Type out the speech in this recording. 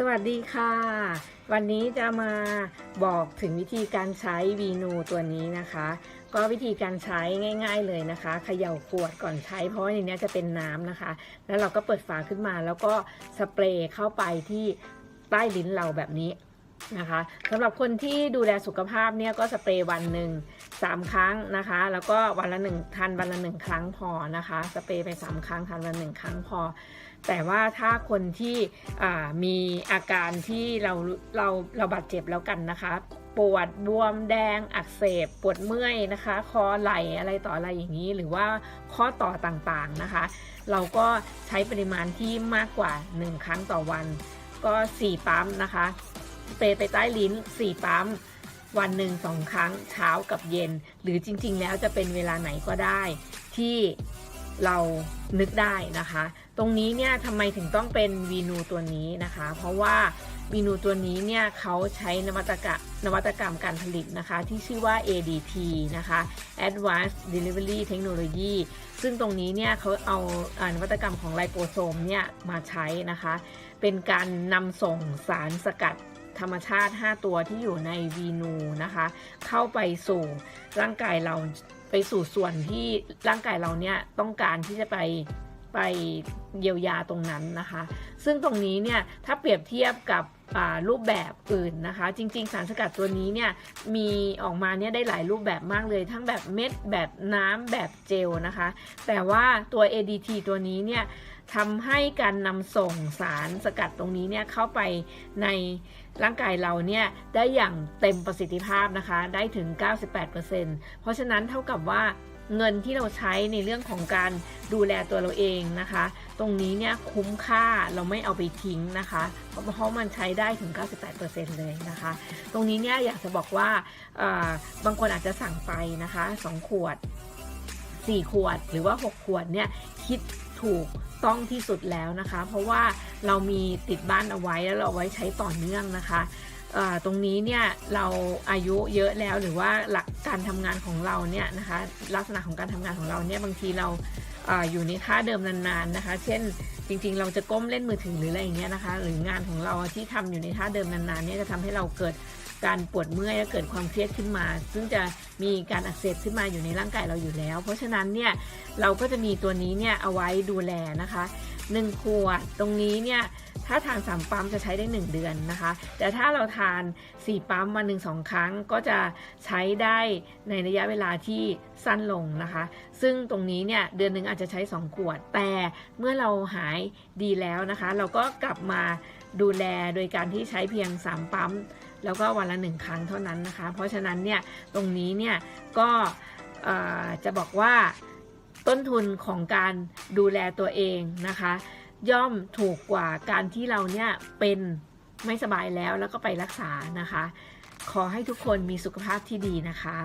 สวัสดีค่ะ วันนี้จะมาบอกถึงวิธีการใช้วีนูตัวนี้นะคะ ก็วิธีการใช้ง่าย ๆเลยนะคะเขย่าขวดก่อนใช้ เพราะว่าในนี้จะเป็นน้ำนะคะ แล้วเราก็เปิดฝาขึ้นมา แล้วก็สเปรย์เข้าไปที่ใต้ลิ้นเราแบบนี้ นะคะสำหรับคนที่ดูแลสุขภาพเนี่ยก็สเปรย์วันหนึ่งสามครั้งนะคะ แล้วก็วันละหนึ่งทานวันละหนึ่งครั้งพอนะคะ สเปรย์ไปสามครั้งทานวันละหนึ่งครั้งพอ แต่ว่าถ้าคนที่มีอาการที่เราเราเราบาดเจ็บแล้วกันนะคะ ปวดบวมแดงอักเสบ ปวดเมื่อยนะคะ คอไหลอะไรต่ออะไรอย่างนี้ หรือว่าข้อต่อต่างๆนะคะ เราก็ใช้ปริมาณที่มากกว่า 1 ครั้งต่อวัน ก็ 4 ปั๊มนะคะ เปรย์ไปใต้ลิ้น 4 ปั๊ม วันหนึ่งสองครั้งเช้ากับเย็น หรือจริง ๆ แล้วจะเป็นเวลาไหนก็ได้ ที่เรานึกได้นะคะ ตรงนี้เนี่ยทำไมถึงต้องเป็นวีนูตัวนี้นะคะ เพราะว่าวีนูตัวนี้เนี่ยเขาใช้นวัตกรรมนวัตกรรมการผลิตนะคะ ที่ชื่อว่า ADT นะคะ Advanced Delivery Technology ซึ่งตรงนี้เนี่ยเขาเอาอานวัตกรรมของไลโปโซมเนี่ยมาใช้นะคะ เป็นการนำส่งสารสกัด ธรรมชาติ 5 ตัวที่อยู่ในวีนูนะคะ เข้าไปสู่ร่างกายเราไปสู่ส่วนที่ร่างกายเราเนี่ยต้องการที่จะไปไปเยียวยาตรงนั้นนะคะ ซึ่งตรงนี้เนี่ยถ้าเปรียบเทียบกับรูปแบบอื่นนะคะ จริง ๆ สารสกัดตัวนี้เนี่ยมีออกมาเนี่ยได้หลายรูปแบบมากเลย ทั้งแบบเม็ดแบบน้ำแบบเจลนะคะ แต่ว่าตัว ADT ตัวนี้เนี่ย ทำให้การนำส่งสารสกัดตรงนี้เนี่ยเข้าไปในร่างกายเราเนี่ยได้อย่างเต็มประสิทธิภาพนะคะ ได้ถึง 98%เพราะฉะนั้นเท่ากับว่าเงินที่เราใช้ในเรื่องของการดูแลตัวเราเองนะคะ ตรงนี้เนี่ยคุ้มค่าเราไม่เอาไปทิ้งนะคะ เพราะเพราะมันใช้ได้ถึง 98%เลยนะคะ ตรงนี้เนี่ยอยากจะบอกว่าบางคนอาจจะสั่งไปนะคะ 2 ขวด 4 ขวดหรือว่า 6 ขวดเนี่ยคิด ถูกต้องที่สุดแล้วนะคะ เพราะว่าเรามีติดบ้านเอาไว้แล้วเราไว้ใช้ต่อเนื่องนะคะตรงนี้เนี่ยเราอายุเยอะแล้วหรือว่าหลักการทำงานของเราเนี่ยนะคะลักษณะของการทำงานของเราเนี่ยบางทีเราอออยู่ในท่าเดิมนานๆนะคะ เช่นจริงๆ เราจะก้มเล่นมือถือหรืออะไรอย่างเงี้ยนะคะ หรืองานของเราที่ทำอยู่ในท่าเดิมนานๆเนี่ยจะทำให้เราเกิด การปวดเมื่อยและเกิดความเครียดขึ้นมา ซึ่งจะมีการอักเสบขึ้นมาอยู่ในร่างกายเราอยู่แล้ว เพราะฉะนั้นเนี่ยเราก็จะมีตัวนี้เนี่ยเอาไว้ดูแลนะคะ1ขวดตรงนี้เนี่ยถ้าทาน3ปั๊มจะใช้ได้ 1 เดือนนะคะ แต่ถ้าเราทาน 4 ปั๊มมา1 2ครั้งก็จะใช้ได้ในระยะเวลาที่สั้นลงนะคะ ซึ่งตรงนี้เนี่ยเดือนหนึ่งอาจจะใช้ 2 ขวด แต่เมื่อเราหายดีแล้วนะคะ เราก็กลับมาดูแลโดยการที่ใช้เพียง 3 ปั๊ม แล้วก็วันละ1ครั้งเท่านั้นนะคะ เพราะฉะนั้นเนี่ยตรงนี้เนี่ยก็จะบอกว่าต้นทุนของการดูแลตัวเองนะคะ ย่อมถูกกว่าการที่เราเนี่ยเป็นไม่สบายแล้วแล้วก็ไปรักษานะคะ ขอให้ทุกคนมีสุขภาพที่ดีนะคะ